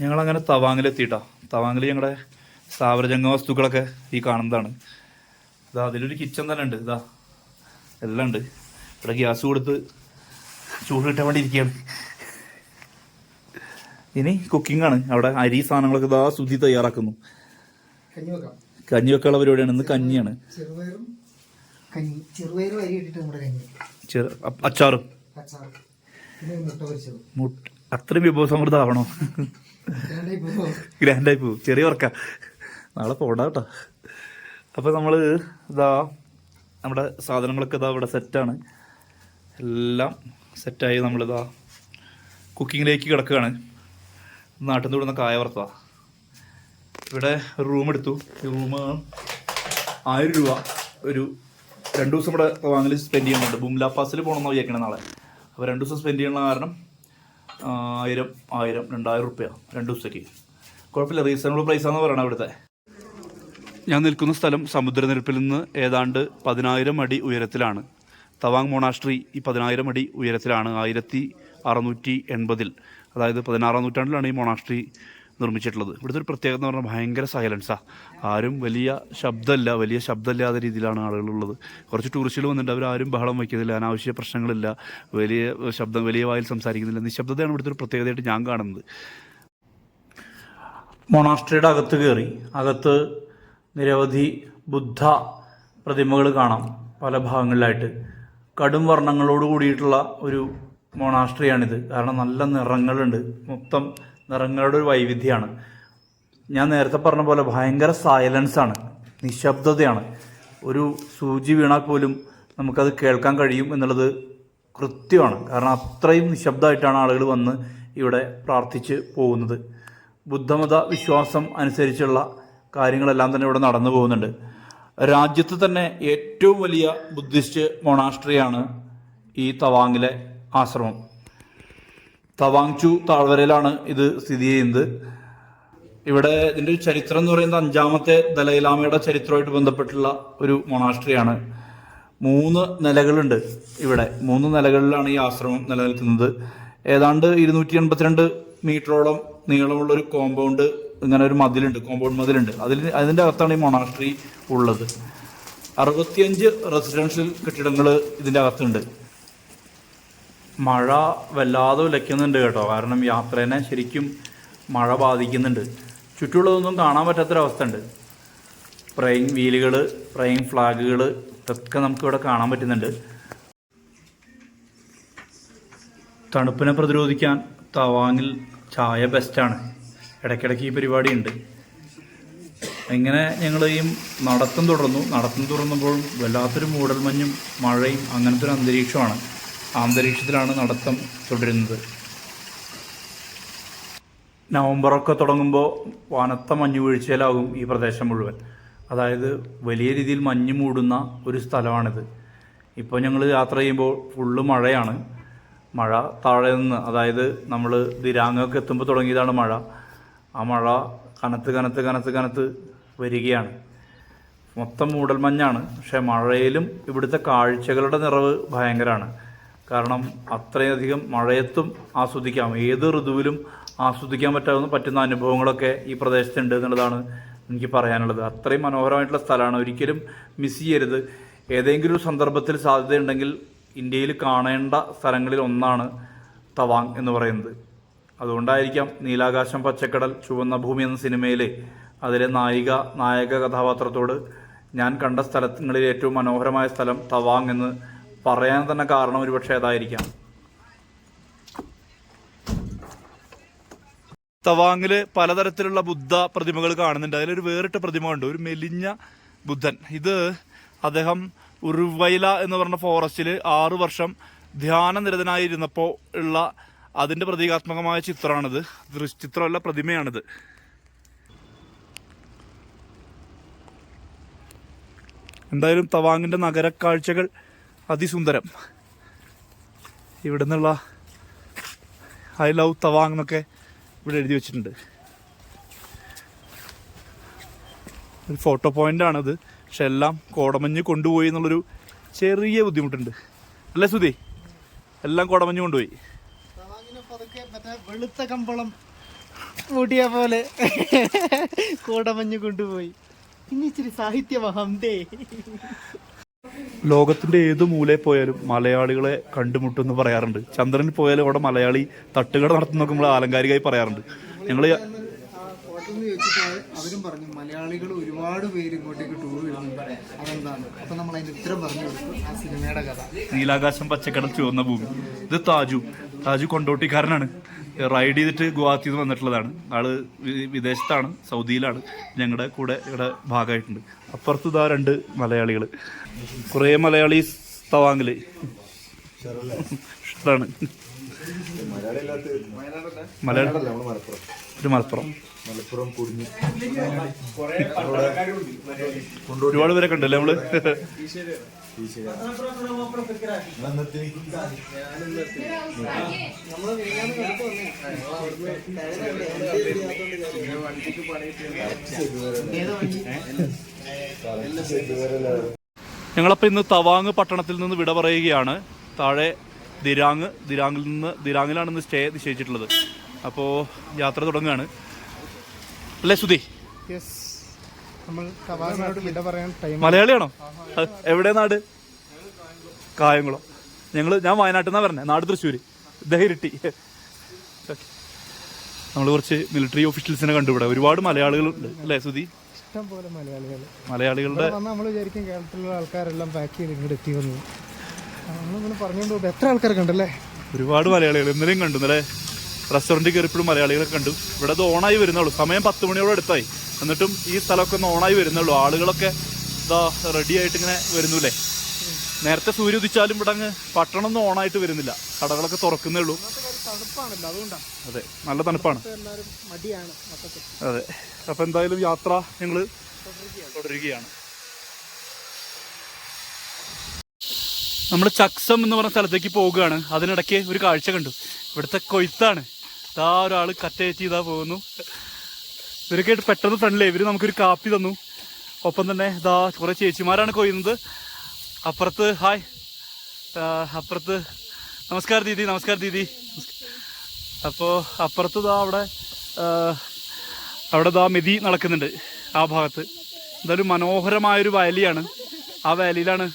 ഞങ്ങളങ്ങനെ തവാങ്ങിലെത്തിയിട്ടാ. തവാങ്ങിൽ ഞങ്ങളുടെ സ്ഥാപനജംഗ വസ്തുക്കളൊക്കെ ഈ കാണുന്നതാണ്. ഇതാ അതിലൊരു കിച്ചൺ തന്നെ ഉണ്ട്. ഇതാ എല്ലാം ഉണ്ട്. ഇവിടെ ഗ്യാസ് കൊടുത്ത് ചൂട് കിട്ടാൻ വേണ്ടി ഇരിക്കുകയാണ്. ഇനി കുക്കിംഗ് ആണ്. അവിടെ അരി സാധനങ്ങളൊക്കെ ഇതാ സുധി തയ്യാറാക്കുന്നു. കഞ്ഞി വെക്കാം കഞ്ഞി. വെക്കാനുള്ള പരിപാടിയാണ് ഇന്ന് കഞ്ഞിയാണ് അച്ചാറും അത്രയും വിഭവ സമൃദ്ധമാവണോ ഇതാണ്ട് ഇപ്പൊ ഗ്രാൻഡായി പോവും. ചെറിയ വർക്ക. നാളെ പോണ്ട കേട്ടോ. അപ്പോൾ നമ്മൾ ഇതാ നമ്മുടെ സാധനങ്ങളൊക്കെ ഇതാ ഇവിടെ സെറ്റാണ് എല്ലാം സെറ്റായി നമ്മളിതാ കുക്കിങ്ങിലേക്ക് കിടക്കുകയാണ്. നാട്ടിൽ നിന്ന് കായ വറുത്തതാ. ഇവിടെ റൂം എടുത്തു. ഈ റൂം ആയിരം രൂപ ഒരു രണ്ട് ദിവസം ഇവിടെ വാങ്ങൽ സ്പെൻഡ് ചെയ്യുന്നുണ്ട്. ബുംലാ പാസിൽ പോകണമെന്ന് വിചാരിക്കണം നാളെ. അപ്പോൾ രണ്ട് ദിവസം സ്പെൻഡ് ചെയ്യണ കാരണം ആയിരം ആയിരം രണ്ടായിരം റുപ്യ രണ്ട് ദിവസത്തേക്ക്. കുഴപ്പമില്ല റീസണബിൾ പ്രൈസാണെന്ന് പറയണം ഇവിടുത്തെ ഞാൻ നിൽക്കുന്ന സ്ഥലം സമുദ്രനിരപ്പിൽ നിന്ന് ഏതാണ്ട് പതിനായിരം അടി ഉയരത്തിലാണ്. തവാങ് മൊണാസ്ട്രി ഈ പതിനായിരം അടി ഉയരത്തിലാണ്. ആയിരത്തി അറുന്നൂറ്റി എൺപതിൽ അതായത് പതിനാറാം നൂറ്റാണ്ടിലാണ് ഈ മൊണാസ്ട്രി നിർമ്മിച്ചിട്ടുള്ളത്. ഇവിടുത്തെ ഒരു പ്രത്യേകത എന്ന് പറഞ്ഞാൽ ഭയങ്കര സൈലൻസാണ് ആരും വലിയ ശബ്ദമില്ല വലിയ ശബ്ദമില്ലാത്ത രീതിയിലാണ് ആളുകളുള്ളത്. കുറച്ച് ടൂറിസ്റ്റുകൾ വന്നിട്ടുണ്ട്. ആരും ബഹളം വയ്ക്കുന്നില്ല അനാവശ്യ പ്രശ്നങ്ങളില്ല വലിയ ശബ്ദം വലിയ വായിൽ സംസാരിക്കുന്നില്ല. നിശബ്ദതയാണ് ഇവിടുത്തെ ഒരു പ്രത്യേകതയായിട്ട് ഞാൻ കാണുന്നത്. മൊണാസ്ട്രിയുടെ അകത്ത് കയറി അകത്ത് നിരവധി ബുദ്ധ പ്രതിമകൾ കാണാം പല ഭാഗങ്ങളിലായിട്ട്. കടും വർണങ്ങളോട് കൂടിയിട്ടുള്ള ഒരു മൊണാസ്ട്രിയാണിത് കാരണം നല്ല നിറങ്ങളുണ്ട്. മൊത്തം നിറങ്ങളുടെ ഒരു വൈവിധ്യമാണ് ഞാൻ നേരത്തെ പറഞ്ഞ പോലെ ഭയങ്കര സൈലൻസാണ് നിശബ്ദതയാണ്. ഒരു സൂചി വീണാൽ പോലും നമുക്കത് കേൾക്കാൻ കഴിയും എന്നുള്ളത് കൃത്യമാണ്. കാരണം അത്രയും നിശബ്ദമായിട്ടാണ് ആളുകൾ വന്ന് ഇവിടെ പ്രാർത്ഥിച്ച് പോകുന്നത്. ബുദ്ധമത വിശ്വാസം അനുസരിച്ചുള്ള കാര്യങ്ങളെല്ലാം തന്നെ ഇവിടെ നടന്നു പോകുന്നുണ്ട്. രാജ്യത്ത് തന്നെ ഏറ്റവും വലിയ ബുദ്ധിസ്റ്റ് മൊണാസ്ട്രിയാണ് ഈ തവാങ്ങിലെ ആശ്രമം. തവാങ് ചു താഴ്വരയിലാണ് ഇത് സ്ഥിതി ചെയ്യുന്നത്. ഇവിടെ ഇതിന്റെ ഒരു ചരിത്രം എന്ന് പറയുന്നത് അഞ്ചാമത്തെ ദലൈലാമയുടെ ചരിത്രമായിട്ട് ബന്ധപ്പെട്ടുള്ള ഒരു മൊണാസ്ട്രിയാണ്. മൂന്ന് നിലകളുണ്ട് ഇവിടെ. മൂന്ന് നിലകളിലാണ് ഈ ആശ്രമം നിലനിൽക്കുന്നത്. ഏതാണ്ട് ഇരുന്നൂറ്റി എൺപത്തിരണ്ട് മീറ്ററോളം നീളമുള്ള ഒരു കോമ്പൗണ്ട് ഇങ്ങനെ ഒരു മതിലുണ്ട് കോമ്പൗണ്ട് മതിലുണ്ട്. അതിൽ അതിന്റെ അകത്താണ് ഈ മൊണാസ്ട്രി ഉള്ളത്. അറുപത്തിയഞ്ച് റെസിഡൻഷ്യൽ കെട്ടിടങ്ങൾ ഇതിന്റെ അകത്തുണ്ട്. മഴ വല്ലാതെ ലയ്ക്കുന്നുണ്ട് കേട്ടോ. കാരണം യാത്രേനെ ശരിക്കും മഴ ബാധിക്കുന്നുണ്ട്. ചുറ്റുമുള്ളതൊന്നും കാണാൻ പറ്റാത്തൊരവസ്ഥ ഉണ്ട് പ്രൈം വീലുകൾ പ്രൈം ഫ്ലാഗുകൾ ഇതൊക്കെ നമുക്കിവിടെ കാണാൻ പറ്റുന്നുണ്ട്. തണുപ്പിനെ പ്രതിരോധിക്കാൻ തവാങ്ങിൽ ചായ ബെസ്റ്റാണ് ഇടയ്ക്കിടയ്ക്ക് ഈ പരിപാടി ഉണ്ട് ഇങ്ങനെ ഞങ്ങൾ ഈ നടത്തം തുടർന്നു? നടത്തം തുടർന്നപ്പോഴും വല്ലാത്തൊരു മൂടൽമഞ്ഞും മഴയും അങ്ങനത്തെ ഒരു അന്തരീക്ഷമാണ്. അന്തരീക്ഷത്തിലാണ് നടത്തം തുടരുന്നത്. നവംബറൊക്കെ തുടങ്ങുമ്പോൾ വനത്ത മഞ്ഞ് വീഴ്ചയിലാകും ഈ പ്രദേശം മുഴുവൻ. അതായത് വലിയ രീതിയിൽ മഞ്ഞ് മൂടുന്ന ഒരു സ്ഥലമാണിത്. ഇപ്പോൾ ഞങ്ങൾ യാത്ര ചെയ്യുമ്പോൾ ഫുള്ള് മഴയാണ്. മഴ താഴെ നിന്ന് അതായത് നമ്മൾ ദിരാങ്ങൊക്കെ എത്തുമ്പോൾ തുടങ്ങിയതാണ് മഴ. ആ മഴ കനത്ത് കനത്ത് കനത്ത് കനത്ത് വരികയാണ്. മൊത്തം മൂടൽമഞ്ഞാണ് പക്ഷേ മഴയിലും ഇവിടുത്തെ കാഴ്ചകളുടെ നിറവ് ഭയങ്കരമാണ് കാരണം അത്രയധികം മഴയത്തും ആസ്വദിക്കാം. ഏത് ഋതുവിലും ആസ്വദിക്കാൻ പറ്റാവുന്ന പറ്റുന്ന അനുഭവങ്ങളൊക്കെ ഈ പ്രദേശത്തുണ്ട് എന്നുള്ളതാണ് എനിക്ക് പറയാനുള്ളത്. അത്രയും മനോഹരമായിട്ടുള്ള സ്ഥലമാണ്. ഒരിക്കലും മിസ് ചെയ്യരുത്. ഏതെങ്കിലും ഒരു സന്ദർഭത്തിൽ സാധ്യതയുണ്ടെങ്കിൽ ഇന്ത്യയിൽ കാണേണ്ട സ്ഥലങ്ങളിൽ ഒന്നാണ് തവാങ് എന്ന് പറയുന്നത്. അതുകൊണ്ടായിരിക്കാം നീലാകാശം പച്ചക്കടൽ ചുവന്ന ഭൂമി എന്ന സിനിമയിലെ അതിലെ നായിക നായക കഥാപാത്രത്തോട് ഞാൻ കണ്ട സ്ഥലങ്ങളിൽ ഏറ്റവും മനോഹരമായ സ്ഥലം തവാങ് എന്ന് പറയാൻ തന്നെ കാരണം ഒരുപക്ഷെ അതായിരിക്കാം തവാങ്ങിൽ പലതരത്തിലുള്ള ബുദ്ധ പ്രതിമകൾ കാണുന്നുണ്ട്. അതിലൊരു വേറിട്ട പ്രതിമ ഉണ്ട് ഒരു മെലിഞ്ഞ ബുദ്ധൻ. ഇത് അദ്ദേഹം ഉറുവൈല എന്ന് പറഞ്ഞ ഫോറസ്റ്റിൽ ആറു വർഷം ധ്യാനനിരതനായിരുന്നപ്പോൾ ഉള്ള അതിന്റെ പ്രതീകാത്മകമായ ചിത്രമാണിത്. ചിത്രമല്ല പ്രതിമയാണിത്. എന്തായാലും തവാങ്ങിന്റെ നഗരക്കാഴ്ചകൾ അതിസുന്ദരം. ഇവിടെ നിന്നുള്ള ഐ ലവ് തവാങ് എന്നൊക്കെ ഇവിടെ എഴുതി വെച്ചിട്ടുണ്ട്. ഒരു ഫോട്ടോ പോയിന്റ് ആണത്. പക്ഷെ എല്ലാം കോടമഞ്ഞ് കൊണ്ടുപോയി എന്നുള്ളൊരു ചെറിയ ബുദ്ധിമുട്ടുണ്ട്. അല്ലേ സുധി? എല്ലാം കോടമഞ്ഞ് കൊണ്ടുപോയി. വെളുത്ത കമ്പളം കൂട്ടിയ പോലെ കോടമഞ്ഞ് കൊണ്ടുപോയി. ഇനി ഇച്ചിരി സാഹിത്യമഹന്തേ ലോകത്തിന്റെ ഏത് മൂലയിൽ പോയാലും മലയാളികളെ കണ്ടുമുട്ടുമെന്ന് പറയാറുണ്ട്. ചന്ദ്രനിൽ പോയാലും അവിടെ മലയാളി തട്ടുകട നടത്തുന്നൊക്കെ നമ്മൾ ആലങ്കാരികമായി പറയാറുണ്ട്. ഞങ്ങൾ ഹോട്ടലിൽ ചോദിച്ചിട്ട് അവരും പറഞ്ഞു മലയാളികൾ ഒരുപാട് പേര് ഇങ്ങോട്ടേക്ക് ടൂർ വരുന്നുണ്ട്. അതെന്താണ്? അപ്പൊ നമ്മൾ അതിന്റെ ഉത്തരം പറഞ്ഞു കൊടുത്തു. ആ സിനിമയുടെ കഥ. നീലാകാശം പച്ചക്കടൽ ചുവന്ന ഭൂമി. ഇത് താജു. താജു കൊണ്ടോട്ടിക്കാരനാണ്. റൈഡ് ചെയ്തിട്ട് ഗുവാഹത്തിയിൽ നിന്ന് വന്നിട്ടുള്ളതാണ്. ആൾ വിദേശത്താണ് സൗദിയിലാണ്. ഞങ്ങളുടെ കൂടെ ഇവിടെ ഭാഗമായിട്ടുണ്ട്. അപ്പുറത്ത് ഇതാ രണ്ട് മലയാളികൾ കുറേ മലയാളി തവാങ്ങിൽ. ഇഷ്ടമാണ്. മലയാളം ഒരു മലപ്പുറം. മലപ്പുറം ഒരുപാട് പേരൊക്കെ ഉണ്ടല്ലേ നമ്മൾ? ഞങ്ങളപ്പോൾ ഇന്ന് തവാങ് പട്ടണത്തിൽ നിന്ന് വിട പറയുകയാണ്. താഴെ ദിരാങ് ദിരാങ്ങിൽ നിന്ന് ദിരാങ്ങിലാണ് ഇന്ന് സ്റ്റേ നിശ്ചയിച്ചിട്ടുള്ളത്. അപ്പോൾ യാത്ര തുടങ്ങുകയാണ് അല്ലേ സുധി? മലയാളിയാണോ? എവിടെ നാട്? കായംകുളം. ഞങ്ങൾ ഞാൻ വയനാട്ടിൽ നിന്നാണ് പറഞ്ഞത് നാട് തൃശ്ശൂർ ദഹിരിട്ടി. നമ്മൾ കുറച്ച് മിലിറ്ററി ഓഫീഷ്യൽസിനെ കണ്ടുപിടെ ഒരുപാട് മലയാളികളുണ്ട്. അല്ലേ സുധി? ഇഷ്ടം പോലെ മലയാളികൾ മലയാളികളുടെ നമ്മൾ വിചാരിക്കും കേരളത്തിലുള്ള ആൾക്കാരെല്ലാം പാക്ക് ചെയ്ത് ഇങ്ങോട്ട് എത്തി വന്നു നമ്മളിങ്ങനെ പറഞ്ഞുകൊണ്ട് എത്ര ആൾക്കാരൊക്കെ കണ്ടല്ലേ ഒരുപാട് മലയാളികൾ ഇന്നലെയും കണ്ടു ഇന്നലെ. റെസ്റ്റോറന്റിൽ കയറിയപ്പോഴും മലയാളികളെ കണ്ടു. ഇവിടെ അത് ഓണായി വരുന്നുള്ളൂ. സമയം പത്ത് മണിയോടെ അടുത്തായി. എന്നിട്ടും ഈ സ്ഥലമൊക്കെ ഒന്ന് ഓണായി വരുന്നുള്ളൂ. ആളുകളൊക്കെ ഇതാ റെഡി ആയിട്ട് ഇങ്ങനെ വരുന്നൂലേ നേരത്തെ സൂര്യ ഉദിച്ചാലും ഇവിടെ അങ്ങ് പട്ടണം ഒന്നും ഓണായിട്ട് വരുന്നില്ല. കടകളൊക്കെ തുറക്കുന്നേ ഉള്ളൂ. അതെ നല്ല തണുപ്പാണ്. അതെ. അപ്പൊ എന്തായാലും യാത്ര ഞങ്ങൾ തുടരുകയാണ്. നമ്മൾ ചക്സം എന്ന് പറഞ്ഞ സ്ഥലത്തേക്ക് പോവുകയാണ്. അതിനിടയ്ക്ക് ഒരു കാഴ്ച കണ്ടു. ഇവിടുത്തെ കൊയ്ത്താണ്. ഇതാ ഒരാൾ കറ്റയേറ്റി ചെയ്താ പോകുന്നു. ഇവരൊക്കെ ആയിട്ട് പെട്ടെന്ന് ഫ്രണ്ട്ലി ഇവർ നമുക്കൊരു കാപ്പി തന്നു. ഒപ്പം തന്നെ ഇതാ കുറെ ചേച്ചിമാരാണ് കൊയ്യുന്നത്. അപ്പുറത്ത് ഹായ്. ആ, അപ്പുറത്ത് നമസ്കാരം ദീദി നമസ്കാരം ദീദി. അപ്പോൾ അപ്പുറത്ത് ഇതാ അവിടെ അവിടെ ഇതാ മെതി നടക്കുന്നുണ്ട് ആ ഭാഗത്ത്. എന്തായാലും മനോഹരമായൊരു വയലിയാണ് ആ വാലിയിലാണ്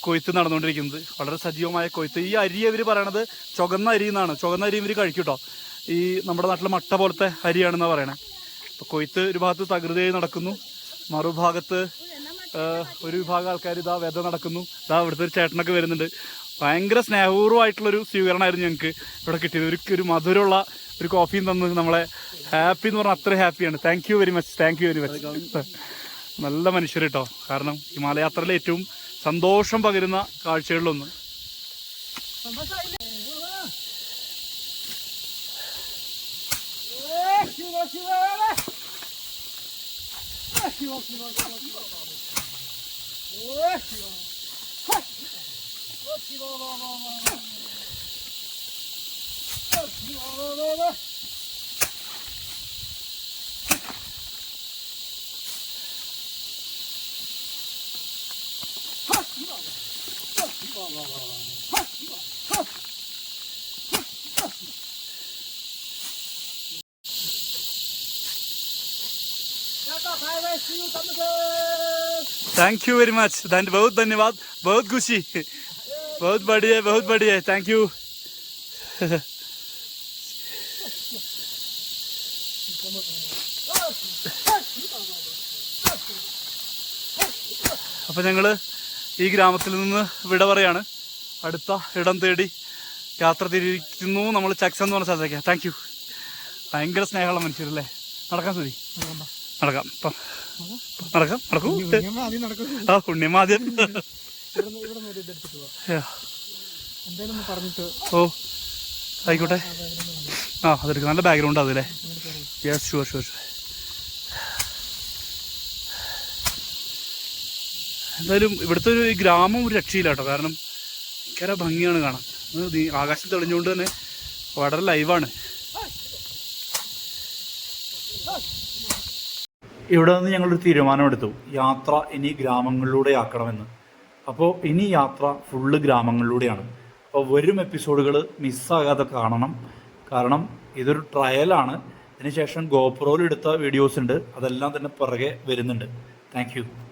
കൊയ്ത്ത് നടന്നുകൊണ്ടിരിക്കുന്നത്. വളരെ സജീവമായ കൊയ്ത്ത്. ഈ അരി അവർ പറയണത് ചുവന്ന അരി എന്നാണ്. ചുവന്ന അരി ഇവർ കഴിക്കും കേട്ടോ ഈ നമ്മുടെ നാട്ടിലെ മട്ട പോലത്തെ അരിയാണെന്നാണ് പറയണേ. അപ്പോൾ കൊയ്ത്ത് ഒരു ഭാഗത്ത് തകൃതിയായി നടക്കുന്നു. മറുഭാഗത്ത് ഒരു വിഭാഗം ആൾക്കാർ ഇതാ വെത നടക്കുന്നു. ഇതാ ഇവിടുത്തെ ഒരു ചേട്ടനൊക്കെ വരുന്നുണ്ട്. ഭയങ്കര സ്നേഹപൂർവമായിട്ടുള്ളൊരു സ്വീകരണമായിരുന്നു ഞങ്ങൾക്ക് ഇവിടെ കിട്ടിയത്. ഒരു ഒരു മധുരമുള്ള ഒരു കോഫിയും തന്നു നമ്മളെ ഹാപ്പി എന്ന് പറഞ്ഞാൽ അത്ര ഹാപ്പിയാണ്. Thank you very much thank you very much നല്ല മനുഷ്യർ കേട്ടോ കാരണം ഹിമാലയാത്രയിലെ ഏറ്റവും സന്തോഷം പകരുന്ന കാഴ്ചകളിലൊന്ന്. Wow, wow, wow. Thank you very much धन बहुत धन्यवाद बहुत खुशी बहुत बढ़िया बहुत बढ़िया थैंक यू അപ്പൊ ഞങ്ങള് ഈ ഗ്രാമത്തിൽ നിന്ന് വിട പറയാണ് അടുത്ത ഇടം തേടി യാത്ര തിരിക്കുന്നു നമ്മൾ ചക്സ് എന്ന് പറഞ്ഞ സ്ഥലത്തേക്ക് താങ്ക് യു ഭയങ്കര സ്നേഹമുള്ള മനുഷ്യരല്ലേ നടക്കാൻ സ്ഥിതി നടക്കാം ഇപ്പം നടക്കാം നടക്കൂ. ആ പുണ്യമാദ്യം ആദ്യം ഓ ആയിക്കോട്ടെ. ആ അതെടുക്കാം. നല്ല ബാക്ക്ഗ്രൗണ്ട് അതല്ലേ യെസ് ഷുവർ ഷുവർ ഷുവർ എന്തായാലും ഇവിടുത്തെ ഒരു ഗ്രാമം ഒരു രക്ഷയില്ല കേട്ടോ. കാരണം ഭയങ്കര ഭംഗിയാണ് കാണാൻ. ആകാശം തെളിഞ്ഞുകൊണ്ട് തന്നെ വളരെ ലൈവാണ് ഇവിടെ നിന്ന് ഞങ്ങളൊരു തീരുമാനമെടുത്തു. യാത്ര ഇനി ഗ്രാമങ്ങളിലൂടെ ആക്കണമെന്ന് അപ്പോൾ ഇനി യാത്ര ഫുള്ള് ഗ്രാമങ്ങളിലൂടെയാണ്. അപ്പോൾ വരും എപ്പിസോഡുകൾ മിസ്സാകാതെ കാണണം. കാരണം ഇതൊരു ട്രയലാണ്. അതിനുശേഷം ഗോപ്രോയിൽ എടുത്ത വീഡിയോസ് ഉണ്ട് അതെല്ലാം തന്നെ പുറകെ വരുന്നുണ്ട്. താങ്ക്